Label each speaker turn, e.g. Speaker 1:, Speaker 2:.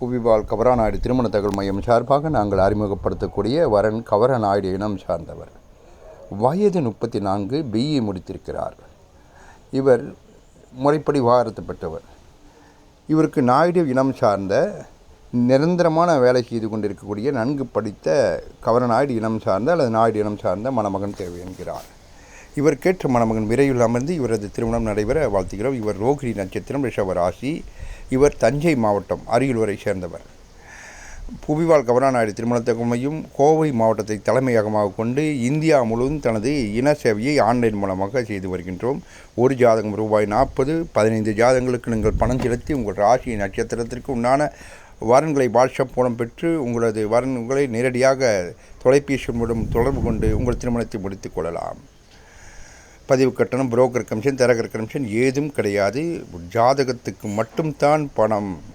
Speaker 1: புவிவால் கவராநாயுடு திருமண தகவல் மையம் சார்பாக நாங்கள் அறிமுகப்படுத்தக்கூடிய வரன் கவரநாயுடு இனம் சார்ந்தவர். வயது முப்பத்தி நான்கு பிஇ முடித்திருக்கிறார். இவர் முறைப்படி விவாகரத்து பெற்றவர் இவருக்கு நாயுடு இனம் சார்ந்த நிரந்தரமான வேலை செய்து கொண்டிருக்கக்கூடிய நன்கு படித்த கவரநாயுடு இனம் சார்ந்த அல்லது நாயுடு இனம் சார்ந்த மணமகன் தேவை என்கிறார். இவர் கேட்ட மணமகன் விரைவில் அமர்ந்து இவரது திருமணம் நடைபெற வாழ்த்துகிறோம். இவர் ரோகிணி நட்சத்திரம் ரிஷப ராசி. இவர் தஞ்சை மாவட்டம் அரியலூரை சேர்ந்தவர். புவிவாழ் கவராநாயுடு திருமணத்தகமையும் கோவை மாவட்டத்தை தலைமையகமாக கொண்டு இந்தியா முழுவதும் தனது இன சேவையை ஆன்லைன் மூலமாக செய்து வருகின்றோம். ஒரு ஜாதகம் ரூபாய் நாற்பது பதினைந்து ஜாதகங்களுக்கு நீங்கள் பணம் செலுத்தி உங்கள் ராசி நட்சத்திரத்திற்கு உண்டான வரன்களை வாட்ஸ்அப் மூலம் பெற்று உங்களது வரன்களை நேரடியாக தொலைபேசி மூலம் தொடர்பு கொண்டு உங்கள் திருமணத்தை முடித்துக் கொள்ளலாம். பதிவு கட்டணம் புரோக்கர் கமிஷன் தரகர் கமிஷன் ஏதும் கிடையாது. ஜாதகத்துக்கு மட்டும்தான் பணம்.